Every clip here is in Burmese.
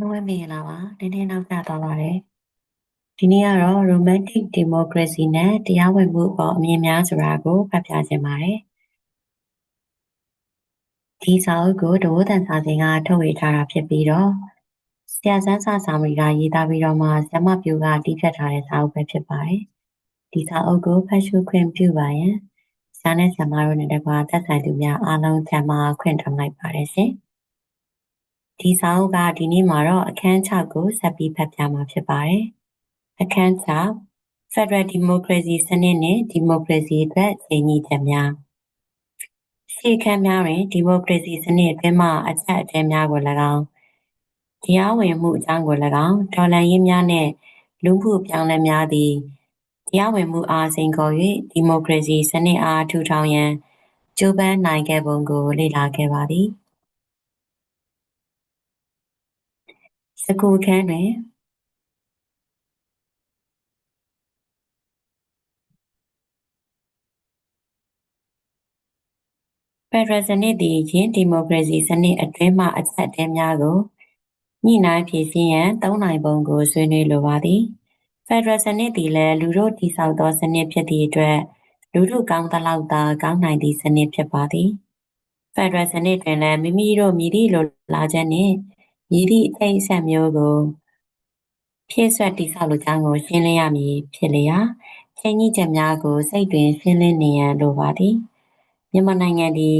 နှုတ်မင်္ဂလာပါနည်းနည်းနောက်ကျသွားပါတယ်ဒီနေ့ကတော့ romantic democracy နဲ့တရားဝင်မှုအပေါ်အမြင်များဆိုတာကိုဖတ်ပြခြင်းပါတယ်ဒီစာအုပ်ကိုဒဝတန်စာစဉ်ကထုတ်ဝေထားတာဖြစ်ပြီးတော့ဆရာစန်းစာစာမီကရေးသားပြီးတော့မှဇမပြူကတီးဖြတ်ထားတဲ့စာအုပ်ပဲဖြစ်ပါတယ်ဒီစာအုပ်ကိုဖတ်ရှုခွင့်ပြုပါရင်ဆရာနဲ့ဆရာမတို့နဲ့တကွာသက်ဆိုင်သူများအားလုံးဆရာမခွင့်ထုတ်လိုက်ပါတယ်ရှင် ဒီစာအုပ်ကဒီနေ့မှာတော့အခန်း6ကိုဆက်ပြီးဖတ်ပြမှာဖြစ်ပါတယ်။အခန်း6 Federal Democracy စနစ်နဲ့ဒီမိုကရေစီအတွက်ချိန်ညီချက်များရှေ့ခန်းများတွင်ဒီမိုကရေစီစနစ်အတွင်းမှအချက်အခဲများကို၎င်းတရားဝင်မှုအကြောင်းကို၎င်းဒေါ်လာရင်းများနှင့်လူမှုပြောင်းလဲများသည်တရားဝင်မှုအားစိန်ခေါ်၍ဒီမိုကရေစီစနစ်အားထူထောင်ရန်ကြိုးပမ်းနိုင်ခဲ့ပုံကိုလေ့လာခဲ့ပါသည်။ စကူခန်းတွင်ဖက်ဒရယ်စနစ်သည်ယင်းဒီမိုကရေစီစနစ်အတွင်းမှအချက်အခဲများကိုညှိနှိုင်းဖြေရှင်းရန်သုံးနိုင်ပုံကိုဆွေးနွေးလိုပါသည်ဖက်ဒရယ်စနစ်သည်လည်းလူတို့တည်ဆောက်သောစနစ်ဖြစ်သည့်အတွက်လူတို့ကောင်းသလောက်သာကောင်းနိုင်သည့်စနစ်ဖြစ်ပါသည်ဖက်ဒရယ်စနစ်တွင်လည်းမိမိတို့မြည်သည့်လိုလားချက်နှင့် မြည်သည့်အထိတ်အဆက်မျိုးကိုဖြည့်ဆွတ်တည်ဆောက်လိုကြောင်းကိုရှင်းလင်းရမည်ဖြစ်လျက်ချိန်ကြီးချက်များကိုစိတ်တွင်ရှင်းလင်းနေရန်လိုပါသည်မြန်မာနိုင်ငံသည်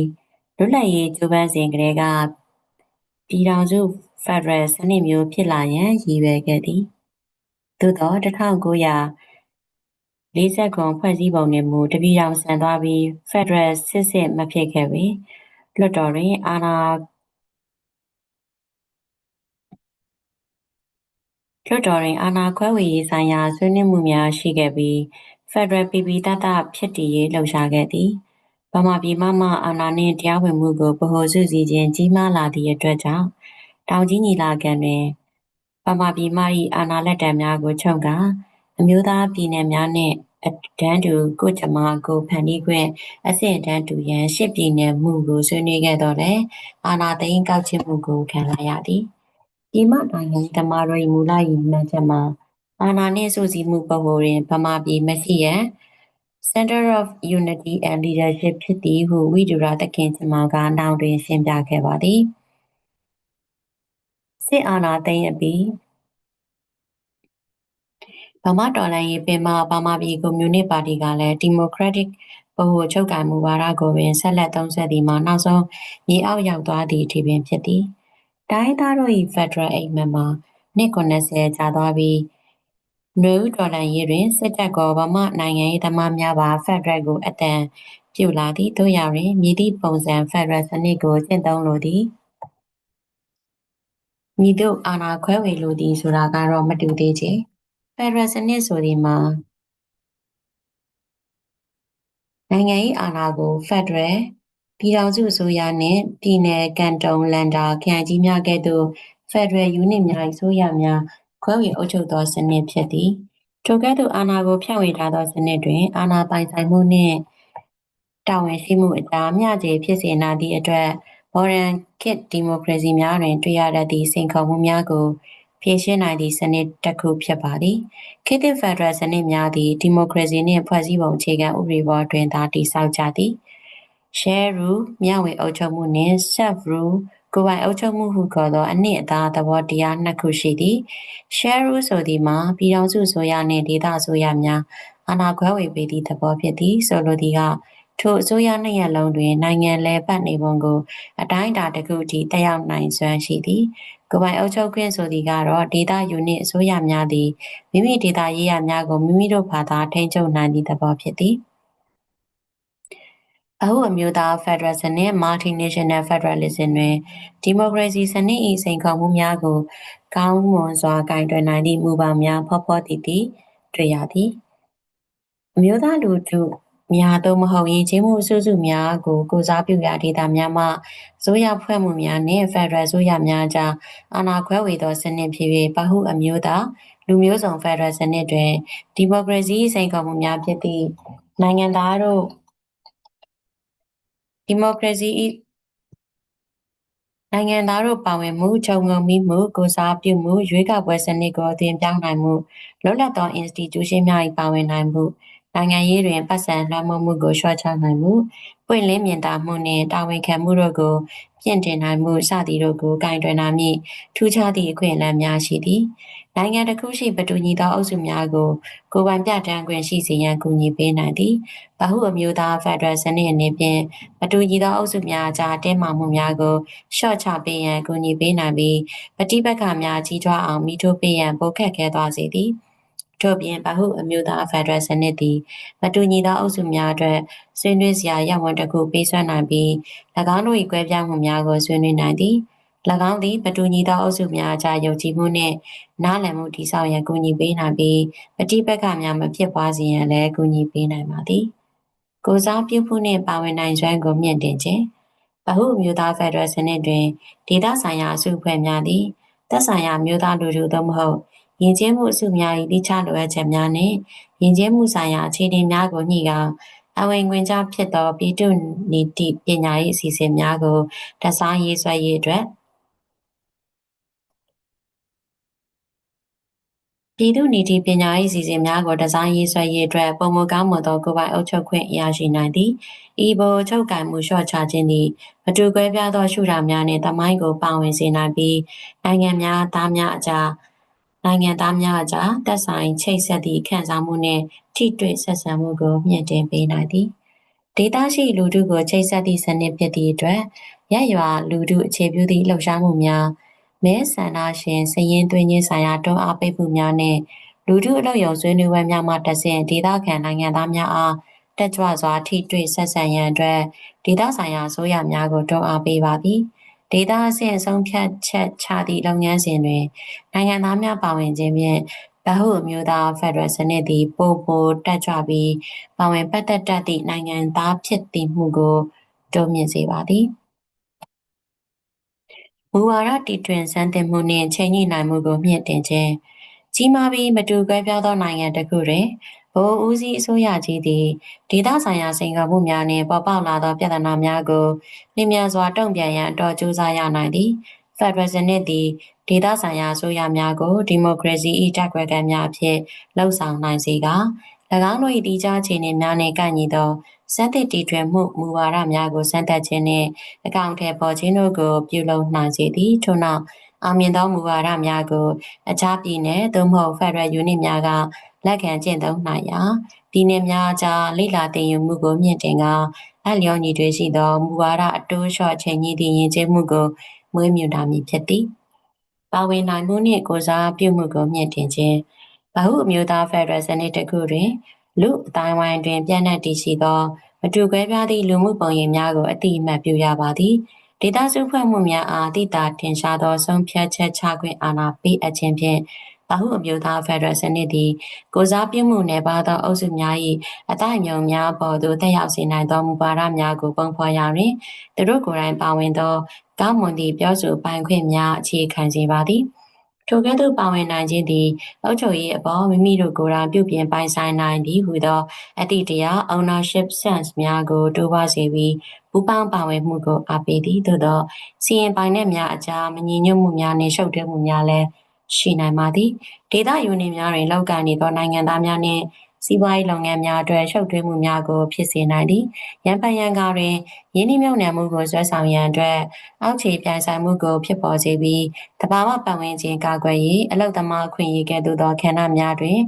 လွတ်လပ်ရေးကြိုးပမ်းစဉ်ကတည်းကပြည်ထောင်စုဖက်ဒရယ်စနစ်မျိုးဖြစ်လာရန်ရည်ရွယ်ခဲ့သည်သို့သော1900 40ခုဖွဲ့စည်းပုံနှင့်မူတပြည်ထောင်ဆန်သွားပြီးဖက်ဒရယ်စစ်စစ်မဖြစ်ခဲ့ပေလွှတ်တော်တွင်အာဏာ လွှတ်တော်တွင်အာဏာခွဲဝေရေးဆိုင်ရာဆွေးနွေးမှုများရှိခဲ့ပြီးဖက်ဒရယ်ပြည်ပြည်သားသားဖြစ်တည်ရေးလှုံ့ဆော်ခဲ့သည်။ဗမာပြည်မှမှအာဏာနှင့်တရားဝင်မှုကိုဗဟိုစုစည်းခြင်းကြီးမားလာသည့်အတွက်ကြောင့်တောင်ကြီးညီလာခံတွင်ဗမာပြည်မှ၏အာဏာလက်တံများကိုချုပ်ကာအမျိုးသားပြည်နယ်များနှင့်အတန်းတူကိုကြမကိုဖန်တီးခွင့်အဆင့်တန်းတူရန်ရှစ်ပြည်နယ်မှုကိုဆွေးနွေးခဲ့တော့လေအာဏာသိမ်းကောက်ချစ်မှုကိုခံလာရသည်။ ပြည်မနိုင်ငံသမားတို့၏မူလရည်မှန်းချက်မှာအာဏာနှင့်စုစည်းမှုပုံပေါ်တွင်ဗမာပြည်မရှိရန် Center of Unity and Leadership ဖြစ်သည်ဟုဝိဒူရသခင်ကျမကနောင်တွင်ရှင်းပြခဲ့ပါသည်စစ်အာဏာသိမ်းအပြီးဗမာတော်လှန်ရေးပင်မဗမာပြည်ကွန်မြူနစ်ပါတီကလည်း Democratic ဗဟိုချုပ်ကိုင်မှုဝါဒကိုပင်ဆက်လက်သုံးဆက်သည်မှာနောက်ဆုံးမြေအောက်ရောက်သွားသည့်အထိပင်ဖြစ်သည်။ တိုင်းသားတို့၏ဖက်ဒရယ်အိမ်မက်မှာနှစ်90ကြာသွားပြီးနွေဦးတော်လှန်ရေးတွင်စစ်တပ်ကဗမာနိုင်ငံ၏သမားများပါဖက်ဒရယ်ကိုအတန်ပြုလာသည့်တို့ရတွင်မြည်သည့်ပုံစံဖက်ဒရယ်စနစ်ကိုကျင့်သုံးလိုသည်မိတို့အာဏာခွဲဝေလိုသည်ဆိုတာကတော့မတူသေးချေဖက်ဒရယ်စနစ်ဆိုဒီမှာနိုင်ငံ၏အာဏာကိုဖက်ဒရယ် ပြည်ထောင်စုအစိုးရနှင့်ပြည်내ကန်တုံလန်ဒါခရိုင်ကြီးများကဲ့သို့ဖက်ဒရယ်ယူနစ်များ၏အစိုးရများခွဲဝေအုပ်ချုပ်သောစနစ်ဖြစ်သည်ထိုကဲ့သို့အာဏာကိုဖြန့်ဝေထားသောစနစ်တွင်အာဏာပိုင်ဆိုင်မှုနှင့်တာဝန်ရှိမှုအကြားမျှခြေဖြစ်စေနာသည့်အတွက်မော်ဒန်ခေတ်ဒီမိုကရေစီများတွင်တွေ့ရတတ်သည့်စိန်ခေါ်မှုများကိုဖြည့်ရှင်းနိုင်သည့်စနစ်တစ်ခုဖြစ်ပါသည်ခေတ်သစ်ဖက်ဒရယ်စနစ်များသည်ဒီမိုကရေစီနှင့်ဖွဲ့စည်းပုံအခြေခံဥပဒေပေါ်တွင်သာတည်ဆောက်ကြသည် share rule မျှဝေအုပ်ချုပ်မှုနှင့် self rule ကိုယ်ပိုင်အုပ်ချုပ်မှုဟုခေါ်သောအနှစ်အသာသဘောတရားနှစ်ခုရှိသည် share rule ဆိုသည်မှာပြည်ထောင်စုဆိုရနှင့်ဒေသဆိုရများအာဏာခွဲဝေပေးသည့်သဘောဖြစ်သည်ဆိုလိုသည်ကထိုအစိုးရနှစ်ရပ်လုံးတွင်နိုင်ငံလဲပတ်နေပုံကို အတိုင်းအတာတစ်ခုထိတက်ရောက်နိုင်စွမ်းရှိသည်ကိုယ်ပိုင်အုပ်ချုပ်ခွင့်ဆိုသည်ကတော့ဒေသယူနစ်အစိုးရများသည်မိမိဒေသရေးရာများကိုမိမိတို့ဘာသာထိန်းချုပ်နိုင်သည့်သဘောဖြစ်သည် အဟုအမျိုးသားဖက်ဒရယ်စနစ် Multinational Federalism တွင် ဒီမိုကရေစီစနစ်၏စိန်ခေါ်မှုများကို ကောင်းမွန်စွာကင်တွယ်နိုင်သည့်မူပေါင်းများဖော်ဖော်တည်တည်တွေ့ရသည်အမျိုးသားလူထုများသို့မဟုတ်ရည်ချင်းမှုစုစုများကိုကိုစားပြုရာဒေသများမှဇိုးရဖွဲ့မှုများနှင့်ဖက်ဒရယ်ဇိုးရများကြားအာဏာခွဲဝေသောစနစ်ဖြစ်၍ပဟုအမျိုးသားလူမျိုးစုံဖက်ဒရယ်စနစ်တွင်ဒီမိုကရေစီစိန်ခေါ်မှုများဖြစ်သည့်နိုင်ငံသားတို့ ဒီမိုကရေစီနိုင်ငံသားတို့ပါဝင်မှုခြုံငုံမိမှုကိုစားပြုမှုရွေးကောက်ပွဲစနစ်ကိုအသွင်ပြောင်းနိုင်မှုလွတ်လပ်သော institution များ၏ပါဝင်နိုင်မှုနိုင်ငံရေးတွင်ပတ်စံလွှမ်းမိုးမှုကိုလျှော့ချနိုင်မှု ပွင့်လင်းမြင်သာမှုနှင့်တာဝန်ခံမှုတို့ကိုပြင့်တင်နိုင်မှုစသည်တို့ကိုကင်တွယ်နိုင်မည့်ထူးခြားသည့်အခွင့်အလမ်းများရှိသည်နိုင်ငံတစ်ခုရှိပတူညီသောအုပ်စုများကိုကိုယ်ပိုင်ပြဋ္ဌာန်းခွင့်ရှိစေရန်ကူညီပေးနိုင်သည်ဗဟုအမျိုးသားဖက်ဒရယ်စနစ်အနေဖြင့်ပတူညီသောအုပ်စုများကြားတင်းမာမှုများကိုရှော့ချပေးရန်ကူညီပေးနိုင်ပြီးပဋိပက္ခများကြီးထွားအောင်မိထိုးပေးရန်ပိုခက်ခဲသွားစေသည် ထို့ပြင်ဗဟုအမျိုးသားဖက်ဒရယ်စနစ်သည်မတူညီသောအုပ်စုများအတွက်ဆွေးနွေးစရာရဝန်တစ်ခုပေးစွမ်းနိုင်ပြီး၎င်းတို့၏ကွဲပြားမှုများကိုဆွေးနွေးနိုင်သည်၎င်းသည်ပတူညီသောအုပ်စုများအကြားယုံကြည်မှုနှင့်နားလည်မှုတည်ဆောက်ရန်ကူညီပေးနိုင်ပြီးပဋိပက္ခများမဖြစ်ပွားစေရန်လည်းကူညီပေးနိုင်ပါသည်ကိုစားပြုမှုနှင့်ပါဝင်နိုင်စွမ်းကိုမြင့်တင်ခြင်းဗဟုမျိုးသားဖက်ဒရယ်စနစ်တွင်ဒေသဆိုင်ရာအစုအဖွဲ့များသည်သက်ဆိုင်ရာမျိုးသားလူထုသို့မဟုတ် ယဉ်ကျေးမှုအစုများ၏တိကျလိုအပ်ချက်များနှင့်ယဉ်ကျေးမှုဆိုင်ရာအခြေအနေများကိုညှိကအဝင်ဝင်ကြဖြစ်သောပြည်သူနီတိပညာရေးအစီအစဉ်များကိုတစားရေးဆွဲရေးအတွက်ပြည်သူနေတီပညာရေးစီစဉ်များကိုဒီဇိုင်းရေးဆွဲရေးအတွက်ပုံမကောင်းမွန်သောကိုယ်ပိုင်အုပ်ချုပ်ခွင့်ရရှိနိုင်သည်ဤဘိုချုပ်ကံမှုလျှော့ချခြင်းသည်မတူကွဲပြားသောရှုထောင့်များနှင့်တမိုင်းကိုပါဝင်စေနိုင်ပြီးနိုင်ငံများသားများအကြား နိုင်ငံသားများအကြားသက်ဆိုင်ချိတ်ဆက်သည့်ခံစားမှုနှင့်ထိတွေ့ဆက်ဆံမှုကိုမြင့်တင်ပေးနိုင်သည်ဒေသရှိလူထုကိုချိတ်ဆက်သည့်စနစ်ဖြစ်သည့်အတွက်ရက်ရွာလူထုအခြေပြုသည့်လှုပ်ရှားမှုများမဲဆန္ဒရှင်စည်ရင်းသွင်းခြင်းဆိုင်ရာတွန်းအားပေးမှုများနှင့်လူထုအလုပ်ရုံဆွေးနွေးပွဲများမှတဆင့်ဒေသခံနိုင်ငံသားများအားတက်ကြွစွာထိတွေ့ဆက်ဆံရန်အတွက်ဒေသဆိုင်ရာအစိုးရများကိုတွန်းအားပေးပါသည် ဒေသအဆင့်ဆုံးဖြတ်ချက်ချသည့်လုပ်ငန်းစဉ်တွင်နိုင်ငံသားများပါဝင်ခြင်းဖြင့်ဗဟုအမျိုးသားဖက်ဒရယ်စနစ်သည်ပိုပိုတက်ကြွပြီးပါဝင်ပတ်သက်တတ်သည့်နိုင်ငံသားဖြစ်တည်မှုကိုတိုးမြင့်စေပါသည်။မူဝါဒတီထွင်စမ်းသစ်မှုနှင့်ချိန်ညှိနိုင်မှုကိုမြင့်တင်ခြင်းကြီးမားပြီးမတူကွဲပြားသောနိုင်ငံတစ်ခုတွင် ဘိုးဦးစီးအစိုးရကြီးသည်ဒေသဆိုင်ရာစိန်ခေါ်မှုများနှင့်ပေါ်ပေါက်လာသောပြဿနာများကိုလျင်မြန်စွာတုံ့ပြန်ရန်အတော်ကြိုးစားရနိုင်သည်ဖက်ဒရယ်စနစ်သည်ဒေသဆိုင်ရာအစိုးရများကိုဒီမိုကရေစီ၏တက်ကွယ်ကံများဖြင့်လှုံ့ဆော်နိုင်စေကာ၎င်းတို့၏တည်ကြခြေနေများနှင့်ကန့်ညီသောစက်သစ်တီထွင်မှုမူဝါဒများကိုစမ်းသပ်ခြင်းနှင့်အကောင့်ထဲပေါ်ခြင်းတို့ကိုပြုလုပ်နိုင်စေသည်ထို့နောက်အောင်မြင်သောမူဝါဒများကိုအခြားပြည်နယ်သို့မဟုတ်ဖက်ဒရယ်ယူနစ်များက လက်ခံကျင့်သုံးနိုင်ရာပြည်နယ်များကြားလိလာတင်ယူမှုကိုမြင့်တင်ကအလျော်ညီတွေရှိသောမူဝါဒအတိုးလျှော့ချိန်ကြီးသည့်ယဉ်ကျေးမှုကိုမွေးမြူတာမည်ဖြစ်သည်ပါဝင်နိုင်မှုနှင့်ကိုစားပြုမှုကိုမြင့်တင်ခြင်းဗဟုအမျိုးသားဖက်ဒရယ်စနစ်တစ်ခုတွင်လူအတိုင်းဝိုင်းတွင်ပြန့်နှံ့တည်ရှိသောမတူကွဲပြားသည့်လူမှုပုံရိပ်များကိုအတိအမှတ်ပြုရပါသည်ဒေတာစုဖွဲ့မှုများအားတိတာထင်ရှားသောဆုံးဖြတ်ချက်ချခွင့်အာဏာပေးအပ်ခြင်းဖြင့် ဗဟုအမျိုးသားဖက်ဒရယ်စနစ်သည်ကိုစားပြုမှုနယ်ပါသောအုပ်စုများ၏အတိုင်းအမြုံများပေါ်သို့တက်ရောက်စေနိုင်သောမူဝါဒများကိုပုံဖော်ရာတွင်သူတို့ကိုယ်တိုင်ပါဝင်သောကောင်းမွန်သည့်ပြောဆိုပိုင်ခွင့်များအခြေခံစေပါသည်။ထိုကဲ့သို့ပါဝင်နိုင်ခြင်းသည်အုပ်ချုပ်ရေးအပေါ်မိမိတို့ကိုယ်တိုင်ပြုပြင်ပိုင်ဆိုင်နိုင်သည်ဟူသောအတ္တိတရား ownership sense များကိုတိုးပွားစေပြီးပူးပေါင်းပါဝင်မှုကိုအားပေးသည်သို့သောစီရင်ပိုင်တဲ့များအကြားမညီညွတ်မှုများနှင့်ရှုပ်ထွေးမှုများလည်း ရှိနိုင်ပါသည်ဒေသယူနစ်များတွင်လောက်ကန်နေသောနိုင်ငံသားများနှင့်စီးပွားရေးလုပ်ငန်းများအတွက်ရှုပ်ထွေးမှုများကိုဖြစ်စေနိုင်သည်ရန်ပန်ရန်ကားတွင်ယင်းနှိမ့်မြုံနယ်မှုကိုဆွဲဆောင်ရန်အတွက်အောက်ခြေပြိုင်ဆိုင်မှုကိုဖြစ်ပေါ်စေပြီးတဘာဝပတ်ဝန်းကျင်ကာကွယ်ရေးအလုသမားခွင့်ရေးကဲ့သို့သောခန္ဓာများတွင်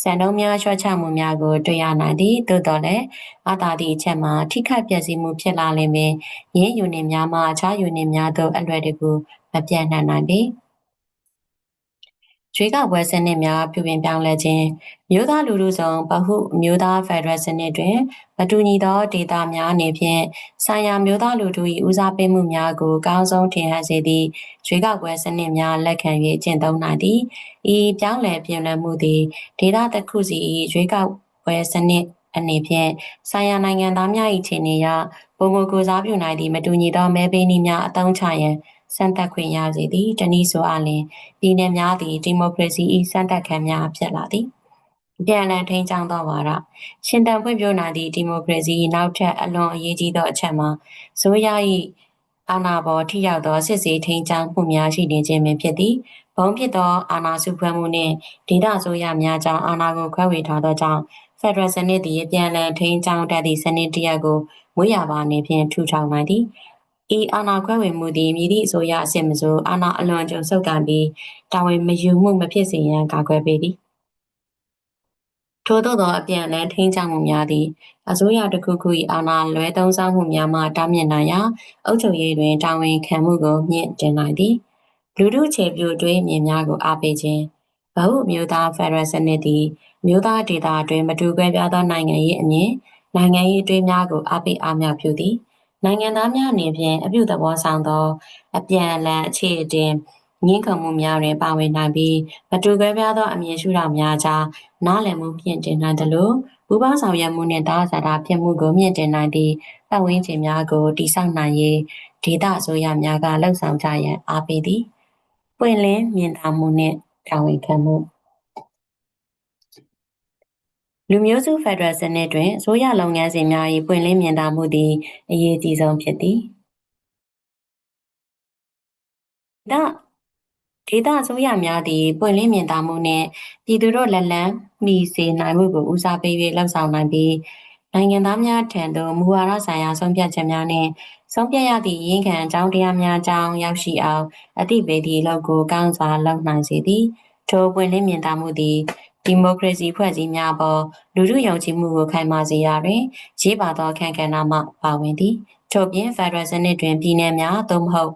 စံနှုန်းများလျှော့ချမှုများကိုတွေ့ရနိုင်သည်သို့တော်လည်းအာသာသည့်အချက်မှာထိခိုက်ပျက်စီးမှုဖြစ်လာလိမ့်မည်ရင်းယူနစ်များမှအခြားယူနစ်များသို့အလွယ်တကူမပြန့်နှံ့နိုင်ပေ။ ရွေးကောက်ပွဲစနစ်များပြုပြင်ပြောင်းလဲခြင်းမြို့သားလူထုဆောင်ဗဟုမြို့သားဖက်ဒရယ်စနစ်တွင်မတူညီသောဒေတာများအနေဖြင့်ဆိုင်ရာမြို့သားလူထု၏ဦးစားပေးမှုများကိုအကောင်းဆုံးထင်ဟပ်စေသည့်ရွေးကောက်ပွဲစနစ်များလက်ခံ၍ကျင့်သုံးနိုင်သည်ဤပြောင်းလဲပြင်လဲမှုသည်ဒေတာတစ်ခုစီ၏ရွေးကောက်ပွဲစနစ်အနေဖြင့်ဆိုင်ရာနိုင်ငံသားများ၏ခြေနေရပုံကိုကိုစားပြုနိုင်သည့်မတူညီသောမဲပေးနည်းများအသုံးချရန် စံတက်ခွင့်ရစေသည်တနည်းဆိုအလျင်ပြည်내များသည်ဒီမိုကရေစီ၏စံတက်ခံများဖြစ်လာသည်ပြန်လည်ထိန်းချောင်းသောဝါဒရှင်တန်ဖွံ့ဖြိုးနိုင်သည့်ဒီမိုကရေစီနောက်ထပ်အလွန်အရေးကြီးသောအချက်မှာဇိုးရ၏အာဏာပေါ်ထိရောက်သောစစ်ဆေးထိန်းချောင်းမှုများရှိနေခြင်းပင်ဖြစ်သည်ဘုံဖြစ်သောအာဏာစုဖွဲ့မှုနှင့်ဒေသဆိုရများကြောင့်အာဏာကိုခွဲဝေထားသောကြောင့်ဖက်ဒရယ်စနစ်သည်ပြန်လည်ထိန်းချောင်းတတ်သည့်စနစ်တစ်ရပ်ကိုမွေးရပါနေဖြင့်ထူထောင်နိုင်သည် ဤအာဏာခွဲဝေမှုသည်မြည်သည့်အစိုးရအစစ်မဆိုအာဏာအလွန်ကြုံဆုပ်ကန်ပြီးတာဝန်မယူမှုမဖြစ်စေရန်ကာကွယ်ပေသည်ထို့သောသောအပြန်အလှန်ထိန်းချောင်းမှုများသည်အစိုးရတစ်ခုခု၏အာဏာလွဲသုံးစားမှုများမှတားမြစ်နိုင်ရာအုပ်ချုပ်ရေးတွင်တာဝန်ခံမှုကိုမြင့်တင်နိုင်သည်လူထုခြေပြုတွေးမြင်များကိုအားပေးခြင်းဗဟုမျိုးသားဖက်ဒရယ်စနစ်သည်မျိုးသားဒေသအတွင်းမတူကွဲပြားသောနိုင်ငံရေးအမြင်နိုင်ငံရေးအတွေးများကိုအားပေးအားမြပြုသည် နိုင်ငံသားများအနေဖြင့်အပြုသဘောဆောင်သော အပြန်အလှန်အခြေအတင်ငင်းခုန်မှုများတွင်ပါဝင်နိုင်ပြီးမတူကွဲပြားသောအမြင်ရှုထောင့်များကြားနားလည်မှုဖြင့်တင်နိုင်သလိုပူးပေါင်းဆောင်ရွက်မှုနှင့်တားဆာတာဖြစ်မှုကိုမြင့်တင်နိုင်သည့်ပတ်ဝန်းကျင်များကိုတည်ဆောက်နိုင်ရေးဒေသအစိုးရများကလှုံ့ဆော်ကြရန်အားပေးသည်ပွင့်လင်းမြင်သာမှုနှင့်တာဝန်ခံမှု လူမျိုးစုဖက်ဒရယ်စနစ်တွင်အစိုးရလုပ်ငန်းစဉ်များ၏ပွင့်လင်းမြင်သာမှုသည်အရေးကြီးဆုံးဖြစ်သည်။ဒါဒေသအစိုးရများသည်ပွင့်လင်းမြင်သာမှုနှင့်ပြည်သူတို့လက်လန်းမီစေနိုင်မှုကိုဦးစားပေး၍လှုံ့ဆော်နိုင်ပြီးနိုင်ငံသားများထံသို့မူဝါဒဆိုင်ရာဆုံးဖြတ်ချက်များနှင့်ဆုံးဖြတ်ရသည့်ရင်းခံအကြောင်းတရားများကြောင်းရောက်ရှိအောင်အသည့်ပေသည့်အလုပ်ကိုကောင်းစွာလုပ်နိုင်စေသည်ထိုပွင့်လင်းမြင်သာမှုသည် ဒီမိုကရေစီဖွဲ့စည်းများပေါ်လူထုယုံကြည်မှုကိုခိုင်မာစေရာတွင်ရေးပါသောအခန့်ကဏ္ဍမှပါဝင်သည်ထို့ပြင်ဖက်ဒရယ်စနစ်တွင်ပြည်내များသို့မဟုတ်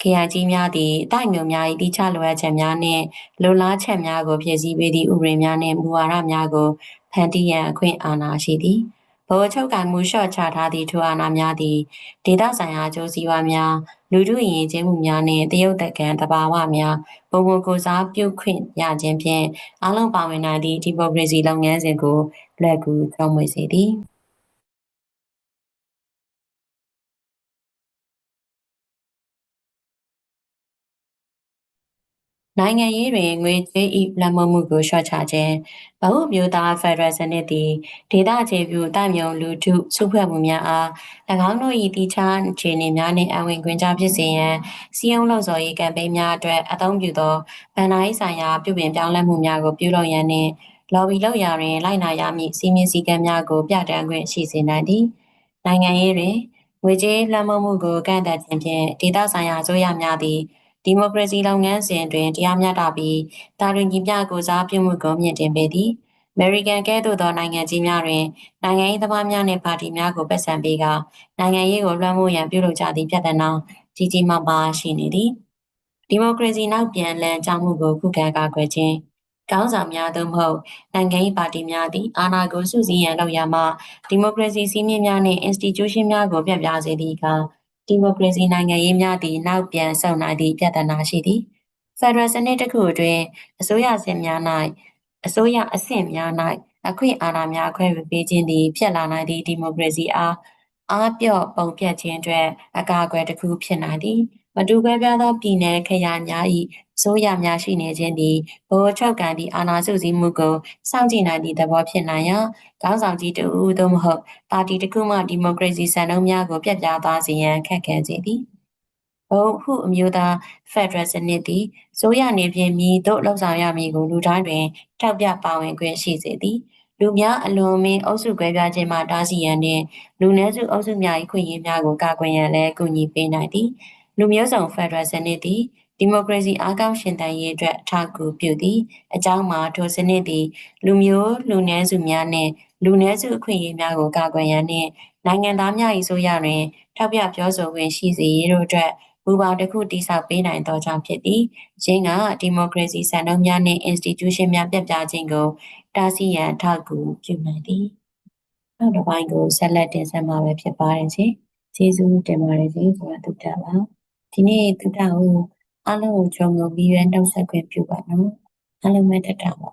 ခရိုင်ကြီးများသည်တိုက်မျိုးများ၏တိကျလိုအပ်ချက်များနှင့်လိုလားချက်များကိုဖြည့်ဆည်းပေးသည့်ဥပဒေများနှင့်မူဝါဒများကိုဖန်တီးရန်အခွင့်အာဏာရှိသည်။ ဘောချုပ်ကံမှုလျှော့ချထားသည့်ထိုအာဏာများသည်ဒေသဆိုင်ရာအကျိုးစီးပွားများလူထုရင်းချင်းမှုများနှင့်တရုတ်တက္ကံတဘာဝများပုံပုံကိုစားပြုခွင့်ရခြင်းဖြင့်အလုံးပါဝင်နိုင်သည့်ဒီမိုကရေစီလုပ်ငန်းစဉ်ကိုလက်ကူကြောင်းမွေစေသည်။ နိုင်ငံရေးတွင်ငွေကြေး၏လက်မမှုကိုလျှော့ချခြင်းဗဟုမျိုးသားဖက်ဒရယ်စနစ်သည်ဒေသခြေပြုတိုက်မြုံလူထုစုဖွဲ့မှုများအား၎င်းတို့၏တည်ခြားအခြေအနေများနှင့်အဝင်ခွင့်ကြားဖြစ်စေရန်စီယုံလှုံ့ဆော်ရေးကမ်ပိန်းများအတွက်အသုံးပြုသောဗန်နာရေးဆိုင်ရာပြုပြင်ပြောင်းလဲမှုများကိုပြုလုပ်ရန်နှင့်လော်ဘီလုပ်ရာတွင်လိုက်နာရမည့်စီမင်းစည်းကမ်းများကိုပြဋ္ဌာန်းခွင့်ရှိစေနိုင်သည်နိုင်ငံရေးတွင်ငွေကြေးလွှမ်းမိုးမှုကိုကန့်သတ်ခြင်းဖြင့်ဒေသဆိုင်ရာအစိုးရများသည် ဒီမိုကရေစီလုပ်ငန်းစဉ်တွင်တရားမျှတပြီးတာဝန်ကြီးပြကိုစားပြုမှုကိုမြင့်တင်ပေသည်အမေရိကန်ကဲ့သို့သောနိုင်ငံကြီးများတွင်နိုင်ငံရေးသမားများနှင့်ပါတီများကိုပတ်စံပေးကနိုင်ငံရေးကိုလွှမ်းမိုးရန်ပြုလုပ်ကြသည့်ပြဿနာကြီးကြီးမားမားရှိနေသည်ဒီမိုကရေစီနောက်ပြန်လည်ကြောင်းမှုကိုခုခံကာကွယ်ခြင်းကောင်းဆောင်များသို့မဟုတ်နိုင်ငံရေးပါတီများသည်အာဏာကိုစုစည်းရန်လုပ်ရမှဒီမိုကရေစီစည်းမျဉ်းများနှင့် institution များကိုပြပြစေသည့်အခါ ဒီမိုကရေစီနိုင်ငံရေးများသည်နောက်ပြန်ဆုတ်နိုင်သည့်ပြဿနာရှိသည်ဖက်ဒရယ်စနစ်တစ်ခုအတွင်းအစိုးရစစ်များ၌အစိုးရအဆင့်များ၌အခွင့်အာဏာများခွဲဝေပေးခြင်းသည်ဖြစ်လာနိုင်သည့်ဒီမိုကရေစီအားအားပြော့ပုံပြတ်ခြင်းအတွက်အကာအကွယ်တစ်ခုဖြစ်နိုင်သည် မတူကွဲပြားသောပြည်내ခရိုင်များ၏စိုးရများရှိနေခြင်းသည်ဘောချုပ်ကန်သည့်အာဏာစုစည်းမှုကိုစောင့်ကြည့်နိုင်သည့်သဘောဖြစ်နိုင်ရာခေါင်းဆောင်ကြီးတဦးသို့မဟုတ်ပါတီတစ်ခုမှဒီမိုကရေစီစံနှုန်းများကိုပြတ်ပြားသွားစေရန်ခက်ခဲစေသည်ဘုဟုအမျိုးသားဖက်ဒရယ်စနစ်သည်စိုးရနေဖြင့်မြည်တို့လှုပ်ဆောင်ရမည်ကိုလူတိုင်းတွင်ထောက်ပြပါဝင်ခွင့်ရှိစေသည်လူများအလွန်မင်းအုပ်စုကွဲပြားခြင်းမှတားဆီးရန်နှင့်လူနည်းစုအုပ်စုများ၏ခွင့်ရေးများကိုကာကွယ်ရန်လည်းကူညီပေးနိုင်သည် လူမျိုးစုံဖက်ဒရယ်စနစ်သည်ဒီမိုကရေစီအားကောင်းရှင်သန်ရေးအတွက်အထောက်အကူပြုသည်အကြောင်းမှာထိုစနစ်သည်လူမျိုးလူနည်းစုများနှင့်လူနည်းစုအခွင့်အရေးများကိုကာကွယ်ရန်နှင့်နိုင်ငံသားများ၏ဆိုရတွင်ထောက်ပြပြောဆိုခွင့်ရှိစေရေးတို့အတွက်မူပေါင်းတစ်ခုတိစောက်ပေးနိုင်သောကြောင့်ဖြစ်သည်။ချင်းကဒီမိုကရေစီစံနှုန်းများနှင့် institution များပြပြခြင်းကိုတားဆီးရန်ထောက်ကူပြုနိုင်သည်။နောက်တစ်ပိုင်းကိုဆက်လက်တင်ဆက်မှာပဲဖြစ်ပါတယ်ရှင်။ကျေးဇူးတင်ပါတယ်ရှင်။ကျွန်တော်တုတ္တပါ။ ဒီနေ့တုတ္တကိုအားလုံးကိုကြုံလို့ပြီးရနှုတ်ဆက်ခွင့်ပြုပါနော်အားလုံးပဲတက်တာပါ